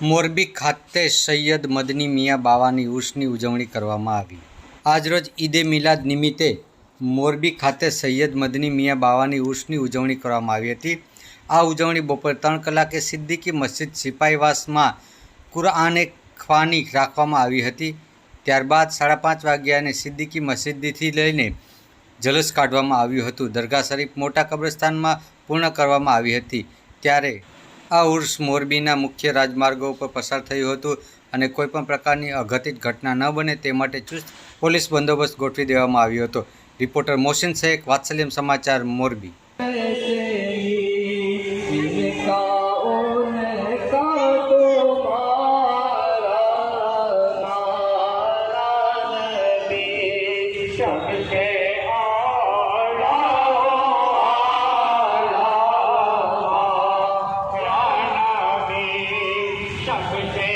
મોરબી ખાતે સૈયદ મદની મિયા બાવાની ઉર્સની ઉજવણી કરવામાં આવી. આજરોજ ઈદે મિલાદ નિમિત્તે મોરબી ખાતે સૈયદ મદની મિયા બાવાની ઉર્સની ઉજવણી કરવામાં આવી હતી. આ ઉજવણી બપોર ત્રણ કલાકે સિદ્દીકી મસ્જિદ સિપાહીવાસમાં કુરઆને ખવાની રાખવામાં આવી હતી. ત્યારબાદ સાડા પાંચ વાગ્યાને સિદ્દીકી મસ્જિદથી લઈને જલસ કાઢવામાં આવ્યું હતું. દરગાહ શરીફ મોટા કબ્રસ્તાનમાં પૂર્ણ કરવામાં આવી હતી. ત્યારે આ ઉર્સ મોરબીના મુખ્ય રાજમાર્ગો ઉપર પસાર થયું હતું અને કોઈપણ પ્રકારની અઘટિત ઘટના ન બને તે માટે ચુસ્ત પોલીસ બંદોબસ્ત ગોઠવી દેવામાં આવ્યો હતો રિપોર્ટર મોહસિન શેખ, વાત્સલ્યમ સમાચાર, મોરબી Okay. foi feito.